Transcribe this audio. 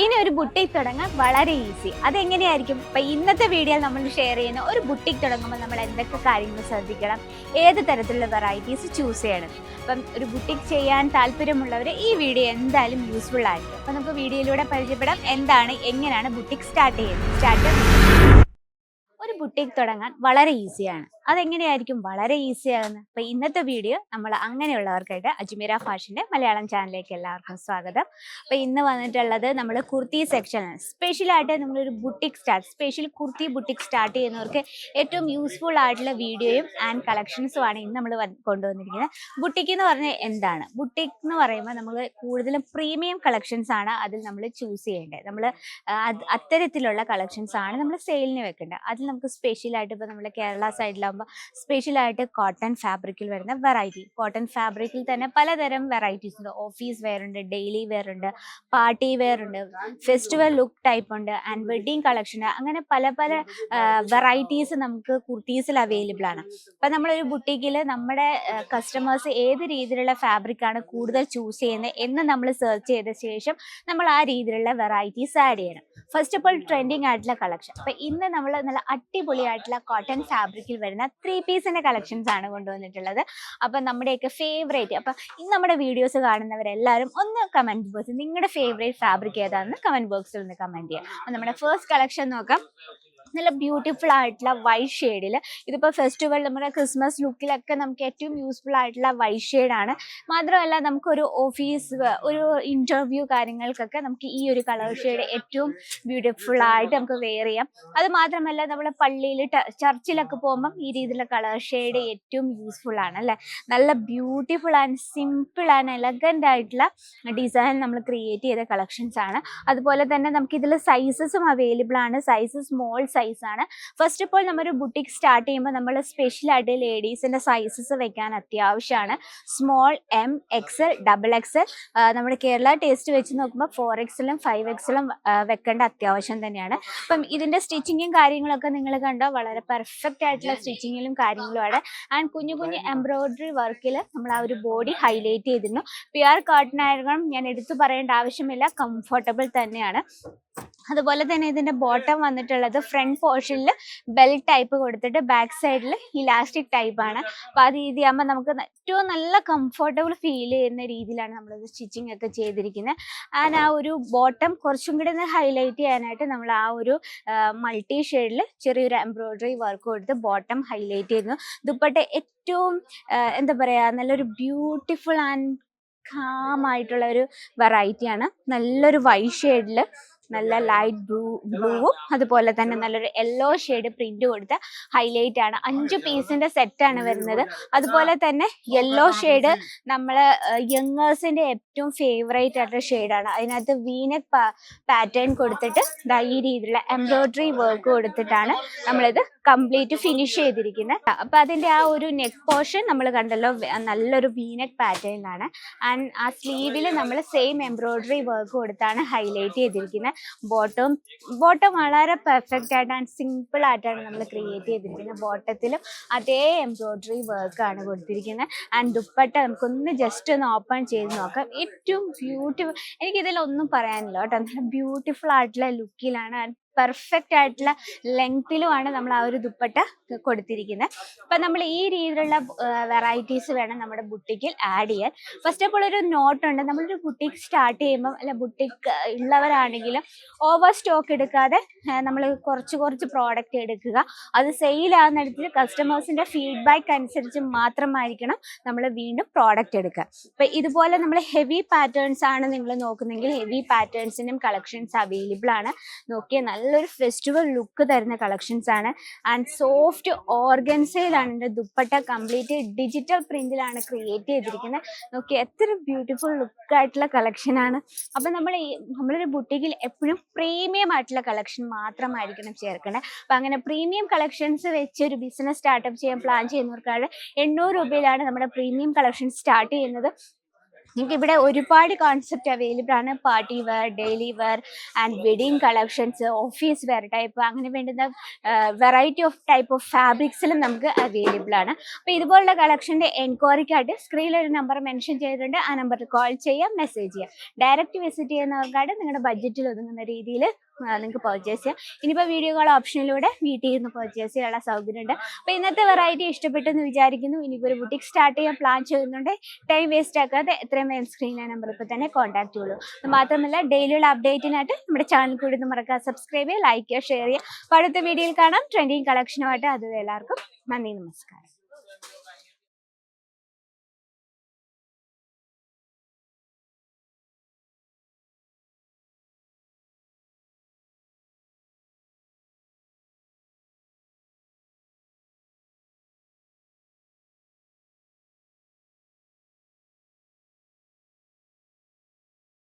ഇനി ഒരു ബുട്ടിക് തുടങ്ങാൻ വളരെ ഈസി അതെങ്ങനെയായിരിക്കും? ഇപ്പം ഇന്നത്തെ വീഡിയോയിൽ നമ്മൾ ഷെയർ ചെയ്യുന്ന ഒരു ബുട്ടിക് തുടങ്ങുമ്പോൾ നമ്മൾ എന്തൊക്കെ കാര്യങ്ങൾ ശ്രദ്ധിക്കണം? ഏത് തരത്തിലുള്ള വെറൈറ്റീസ് ചൂസ് ചെയ്യണം? അപ്പം ഒരു ബുട്ടിക് ചെയ്യാൻ താല്പര്യമുള്ളവർ ഈ വീഡിയോ എന്തായാലും യൂസ്ഫുൾ ആയിരിക്കും. അപ്പം നമുക്ക് വീഡിയോയിലൂടെ പരിചയപ്പെടാം. എന്താണ് എങ്ങനെയാണ് ബുട്ടിക് സ്റ്റാർട്ട് ചെയ്യുന്നത് സ്റ്റാർട്ട് ഒരു ബുട്ടിക് തുടങ്ങാൻ വളരെ ഈസിയാണ് അതെങ്ങനെയായിരിക്കും വളരെ ഈസി ആകുന്നത്? അപ്പൊ ഇന്നത്തെ വീഡിയോ നമ്മൾ അങ്ങനെയുള്ളവർക്കായിട്ട് അജ്മീര ഫാഷന്റെ മലയാളം ചാനലിലേക്ക് എല്ലാവർക്കും സ്വാഗതം. അപ്പൊ ഇന്ന് വന്നിട്ടുള്ളത് നമ്മൾ കുർത്തി സെക്ഷനാണ് സ്പെഷ്യലായിട്ട് നമ്മളൊരു boutique start special kurti boutique start ചെയ്യുന്നവർക്ക് ഏറ്റവും യൂസ്ഫുൾ ആയിട്ടുള്ള വീഡിയോയും ആൻഡ് കളക്ഷൻസും ആണ് ഇന്ന് നമ്മൾ കൊണ്ടുവന്നിരിക്കുന്നത്. ബുട്ടിക് എന്ന് പറഞ്ഞാൽ എന്താണ്? ബുട്ടിക് എന്ന് പറയുമ്പോൾ നമ്മൾ കൂടുതലും പ്രീമിയം കളക്ഷൻസ് ആണ് അതിൽ നമ്മൾ ചൂസ് ചെയ്യേണ്ടത്. നമ്മൾ അത്തരത്തിലുള്ള കളക്ഷൻസ് ആണ് നമ്മൾ സെയിലിന് വെക്കേണ്ടത്. അതിൽ നമുക്ക് സ്പെഷ്യലായിട്ട് ഇപ്പോൾ നമ്മുടെ കേരള സൈഡിലാകുമ്പോൾ സ്പെഷ്യലായിട്ട് കോട്ടൺ ഫാബ്രിക്കിൽ വരുന്ന വെറൈറ്റി കോട്ടൺ ഫാബ്രിക്കിൽ തന്നെ പലതരം വെറൈറ്റീസ് ഉണ്ട്. ഓഫീസ് വെയർ ഉണ്ട് ഡെയിലി വെയർ ഉണ്ട് പാർട്ടി വെയർ ഉണ്ട് ഫെസ്റ്റിവൽ ലുക്ക് ടൈപ്പ് ഉണ്ട് ആൻഡ് വെഡിങ് കളക്ഷൻ അങ്ങനെ പല പല വെറൈറ്റീസ് നമുക്ക് കുർത്തീസിൽ അവൈലബിൾ ആണ്. അപ്പം നമ്മളൊരു ബുട്ടീക്കിൽ നമ്മുടെ കസ്റ്റമേഴ്സ് ഏത് രീതിയിലുള്ള ഫാബ്രിക് ആണ് കൂടുതൽ ചൂസ് ചെയ്യുന്നത് എന്ന് നമ്മൾ സെർച്ച് ചെയ്ത ശേഷം നമ്മൾ ആ രീതിയിലുള്ള വെറൈറ്റീസ് ആഡ് ചെയ്യണം. ഫസ്റ്റ് ഓഫ് ഓൾ ട്രെൻഡിങ് ആയിട്ടുള്ള കളക്ഷൻ അപ്പൊ ഇന്ന് നമ്മൾ നല്ല അടിപൊളിയായിട്ടുള്ള കോട്ടൺ ഫാബ്രിക്കിൽ വരുന്ന ത്രീ പീസിന്റെ കളക്ഷൻസ് ആണ് കൊണ്ടുവന്നിട്ടുള്ളത്. അപ്പൊ നമ്മുടെയൊക്കെ ഫേവറേറ്റ് അപ്പൊ ഇന്ന് നമ്മുടെ വീഡിയോസ് കാണുന്നവരെല്ലാവരും ഒന്ന് കമന്റ് ബോക്സിൽ നിങ്ങളുടെ ഫേവറേറ്റ് ഫാബ്രിക് ഏതാണെന്ന് കമന്റ് ബോക്സിൽ ഒന്ന് കമന്റ് ചെയ്യാം. അപ്പൊ നമ്മുടെ ഫസ്റ്റ് കളക്ഷൻ നോക്കാം. നല്ല ബ്യൂട്ടിഫുൾ ആയിട്ടുള്ള വൈറ്റ് ഷെയ്ഡിൽ ഇതിപ്പോൾ ഫെസ്റ്റിവൽ നമ്മുടെ ക്രിസ്മസ് ലുക്കിലൊക്കെ നമുക്ക് ഏറ്റവും യൂസ്ഫുൾ ആയിട്ടുള്ള വൈറ്റ് ഷെയ്ഡാണ് മാത്രമല്ല നമുക്കൊരു ഓഫീസ് ഒരു ഇന്റർവ്യൂ കാര്യങ്ങൾക്കൊക്കെ നമുക്ക് ഈ ഒരു കളർ ഷെയ്ഡ് ഏറ്റവും ബ്യൂട്ടിഫുൾ ആയിട്ട് നമുക്ക് വെയർ ചെയ്യാം. അത് മാത്രമല്ല നമ്മൾ പള്ളിയിൽ ചർച്ചിലൊക്കെ പോകുമ്പം ഈ രീതിയിലുള്ള കളർ ഷെയ്ഡ് ഏറ്റവും യൂസ്ഫുൾ ആണ് അല്ലേ? നല്ല beautiful and simple and elegant ആയിട്ടുള്ള ഡിസൈൻ നമ്മൾ ക്രിയേറ്റ് ചെയ്ത കളക്ഷൻസ് ആണ്. അതുപോലെ തന്നെ നമുക്ക് ഇതിൽ സൈസസും അവൈലബിൾ ആണ്. സൈസ് സ്മോൾ സൈസ് ആണ്. ഫസ്റ്റ് ഓഫ് ഓൾ നമ്മളൊരു ബുട്ടിക് സ്റ്റാർട്ട് ചെയ്യുമ്പോൾ നമ്മൾ സ്പെഷ്യലായിട്ട് ലേഡീസിന്റെ സൈസസ് വെക്കാൻ അത്യാവശ്യമാണ്. Small M XL double XL നമ്മുടെ കേരള ടേസ്റ്റ് വെച്ച് നോക്കുമ്പോൾ ഫോർ എക്സലും ഫൈവ് എക്സലും വെക്കേണ്ട അത്യാവശ്യം തന്നെയാണ്. അപ്പം ഇതിന്റെ സ്റ്റിച്ചിങ്ങും കാര്യങ്ങളൊക്കെ നിങ്ങൾ കണ്ടോ? വളരെ പെർഫെക്റ്റ് ആയിട്ടുള്ള സ്റ്റിച്ചിങ്ങിലും കാര്യങ്ങളുമാണ് ആൻഡ് കുഞ്ഞു കുഞ്ഞു എംബ്രോയിഡറി വർക്കിൽ നമ്മൾ ആ ഒരു ബോഡി ഹൈലൈറ്റ് ചെയ്തിരുന്നു. പ്യുർ കോട്ടൺ ആയിരിക്കണം ഞാൻ എടുത്തു പറയേണ്ട ആവശ്യമില്ല. കംഫർട്ടബിൾ തന്നെയാണ്. അതുപോലെ തന്നെ ഇതിന്റെ ബോട്ടം വന്നിട്ടുള്ളത് ഫ്രണ്ട് പോർഷനിൽ ബെൽറ്റ് ടൈപ്പ് കൊടുത്തിട്ട് ബാക്ക് സൈഡിൽ ഇലാസ്റ്റിക് ടൈപ്പ് ആണ്. അപ്പൊ ആ രീതി ആകുമ്പോൾ നമുക്ക് ഏറ്റവും നല്ല കംഫർട്ടബിൾ ഫീൽ ചെയ്യുന്ന രീതിയിലാണ് നമ്മളിത് സ്റ്റിച്ചിങ് ഒക്കെ ചെയ്തിരിക്കുന്നത് ആൻഡ് ആ ഒരു ബോട്ടം കുറച്ചും കൂടി ഒന്ന് ഹൈലൈറ്റ് ചെയ്യാനായിട്ട് നമ്മൾ ആ ഒരു മൾട്ടി ഷെയ്ഡിൽ ചെറിയൊരു എംബ്രോയിഡറി വർക്ക് കൊടുത്ത് ബോട്ടം ഹൈലൈറ്റ് ചെയ്യുന്നു. ദുപ്പട്ട ഏറ്റവും എന്താ പറയുക നല്ലൊരു ബ്യൂട്ടിഫുൾ ആൻഡ് കാം ആയിട്ടുള്ള ഒരു വെറൈറ്റിയാണ് നല്ലൊരു വൈ ഷെയ്ഡിൽ നല്ല ലൈറ്റ് ബ്ലൂ ബ്ലൂവും അതുപോലെ തന്നെ നല്ലൊരു യെല്ലോ ഷെയ്ഡ് പ്രിന്റ് കൊടുത്ത ഹൈലൈറ്റ് ആണ്. അഞ്ച് പീസിന്റെ സെറ്റ് ആണ് വരുന്നത്. അതുപോലെ തന്നെ യെല്ലോ ഷെയ്ഡ് നമ്മൾ യങ്ങേഴ്സിന്റെ ഏറ്റവും ഫേവറേറ്റ് ആയിട്ടുള്ള ഷെയ്ഡാണ് അതിനകത്ത് വീനക് പാറ്റേൺ കൊടുത്തിട്ട് ഈ രീതിയിലുള്ള എംബ്രോയിഡറി വർക്ക് കൊടുത്തിട്ടാണ് നമ്മളിത് കംപ്ലീറ്റ് ഫിനിഷ് ചെയ്തിരിക്കുന്നത് അപ്പൊ അതിന്റെ ആ ഒരു നെക്ക് പോർഷൻ നമ്മൾ കണ്ടല്ലോ നല്ലൊരു വീനക് പാറ്റേണിലാണ് ആൻഡ് ആ സ്ലീവിൽ നമ്മൾ സെയിം എംബ്രോയിഡറി വർക്ക് കൊടുത്താണ് ഹൈലൈറ്റ് ചെയ്തിരിക്കുന്നത് ബോട്ടം ബോട്ടം വളരെ പെർഫെക്റ്റ് ആയിട്ട് ആൻഡ് സിമ്പിൾ ആയിട്ടാണ് നമ്മൾ ക്രിയേറ്റ് ചെയ്തിരിക്കുന്നത്. ബോട്ടത്തിലും അതേ എംബ്രോയിഡറി വർക്കാണ് കൊടുത്തിരിക്കുന്നത്. ആൻഡ് ദുപ്പട്ട നമുക്കൊന്ന് ജസ്റ്റ് ഒന്ന് ഓപ്പൺ ചെയ്ത് നോക്കാം. ഏറ്റവും ബ്യൂട്ടിഫുൾ എനിക്കിതിലൊന്നും പറയാനില്ല കേട്ടോ. നല്ല ബ്യൂട്ടിഫുൾ ആയിട്ടുള്ള ലുക്കിലാണ് പെർഫെക്റ്റ് ആയിട്ടുള്ള ലെങ്ത്തിലുമാണ് നമ്മൾ ആ ഒരു ദുപ്പട്ട കൊടുത്തിരിക്കുന്നത്. അപ്പം നമ്മൾ ഈ രീതിയിലുള്ള വെറൈറ്റീസ് വേണം നമ്മുടെ ബുട്ടിക്കിൽ ആഡ് ചെയ്യാൻ. ഫസ്റ്റ് ഓഫ് ഓൾ ഒരു നോട്ട് ഉണ്ട്. നമ്മളൊരു ബുട്ടിക് സ്റ്റാർട്ട് ചെയ്യുമ്പോൾ അല്ല ബുട്ടിക് ഉള്ളവരാണെങ്കിലും ഓവർ സ്റ്റോക്ക് എടുക്കാതെ നമ്മൾ കുറച്ച് കുറച്ച് പ്രോഡക്റ്റ് എടുക്കുക. അത് സെയിൽ ആകുന്നിടത്തിൽ കസ്റ്റമേഴ്സിന്റെ ഫീഡ്ബാക്ക് അനുസരിച്ച് മാത്രമായിരിക്കണം നമ്മൾ വീണ്ടും പ്രോഡക്റ്റ് എടുക്കുക. അപ്പം ഇതുപോലെ നമ്മൾ ഹെവി പാറ്റേൺസ് ആണ് നിങ്ങൾ നോക്കുന്നെങ്കിൽ ഹെവി പാറ്റേൺസിനും കളക്ഷൻസ് അവൈലബിൾ ആണ്. നോക്കിയാൽ നല്ലൊരു ഫെസ്റ്റിവൽ ലുക്ക് തരുന്ന കളക്ഷൻസ് ആണ്. ആൻഡ് സോഫ്റ്റ് ഓർഗൻസയിലാണ് എന്റെ ദുപ്പട്ട കംപ്ലീറ്റ് ഡിജിറ്റൽ പ്രിന്റിലാണ് ക്രിയേറ്റ് ചെയ്തിരിക്കുന്നത്. നോക്കി എത്ര ബ്യൂട്ടിഫുൾ ലുക്ക് ആയിട്ടുള്ള കളക്ഷൻ ആണ്. അപ്പം നമ്മൾ ഈ നമ്മളൊരു ബുട്ടിക്കിൽ എപ്പോഴും പ്രീമിയം ആയിട്ടുള്ള കളക്ഷൻ മാത്രമായിരിക്കണം ചേർക്കേണ്ടത് അപ്പം അങ്ങനെ പ്രീമിയം കളക്ഷൻസ് വെച്ച് ഒരു ബിസിനസ് സ്റ്റാർട്ടപ്പ് ചെയ്യാൻ പ്ലാൻ ചെയ്യുന്നവർക്കാണ് എണ്ണൂറ് രൂപയിലാണ് നമ്മുടെ പ്രീമിയം കളക്ഷൻ സ്റ്റാർട്ട് ചെയ്യുന്നത്. നിങ്ങൾക്ക് ഇവിടെ ഒരുപാട് കോൺസെപ്റ്റ് അവൈലബിൾ ആണ്. Party wear daily wear and wedding collections office wear type അങ്ങനെ വേണ്ടുന്ന വെറൈറ്റി ഓഫ് ടൈപ്പ് ഓഫ് ഫാബ്രിക്സിലും നമുക്ക് അവൈലബിൾ ആണ്. അപ്പോൾ ഇതുപോലുള്ള കളക്ഷന്റെ എൻക്വയറിക്കായിട്ട് സ്ക്രീനിൽ ഒരു നമ്പർ മെൻഷൻ ചെയ്തിട്ടുണ്ട്. ആ നമ്പറിൽ കോൾ ചെയ്യാം മെസ്സേജ് ചെയ്യാം. ഡയറക്റ്റ് വിസിറ്റ് ചെയ്യുന്നവർക്കായിട്ട് നിങ്ങളുടെ ബഡ്ജറ്റിൽ ഒതുങ്ങുന്ന രീതിയിൽ നിങ്ങൾക്ക് പർച്ചേസ് ചെയ്യാം. ഇനിയിപ്പോൾ വീഡിയോ കോൾ ഓപ്ഷനിലൂടെ വീട്ടിൽ നിന്ന് പർച്ചേസ് ചെയ്യാനുള്ള സൗകര്യമുണ്ട്. അപ്പോൾ ഇന്നത്തെ വെറൈറ്റി ഇഷ്ടപ്പെട്ടെന്ന് വിചാരിക്കുന്നു. ഇനിയിപ്പോൾ ഒരു ബുട്ടിക് സ്റ്റാർട്ട് ചെയ്യാൻ പ്ലാൻ ചെയ്യുന്നുണ്ട്. ടൈം വേസ്റ്റ് ആക്കാതെ എത്രയും വേഗം സ്ക്രീനിലെ നമ്പർ ഇപ്പോൾ തന്നെ കോൺടാക്ട് ചെയ്യുള്ളൂ. അത് മാത്രമല്ല ഡെയിലിയുള്ള അപ്ഡേറ്റിനായിട്ട് നമ്മുടെ ചാനൽ കൂടി ഒന്ന് മറക്കാതെ സബ്സ്ക്രൈബ് ചെയ്യുക ലൈക്ക് ചെയ്യുക ഷെയർ ചെയ്യുക. അപ്പോൾ അടുത്ത വീഡിയോയിൽ കാണാം. ട്രെൻഡിങ് കളക്ഷനുമായിട്ട് അതുവരെ എല്ലാവർക്കും നന്ദി നമസ്കാരം.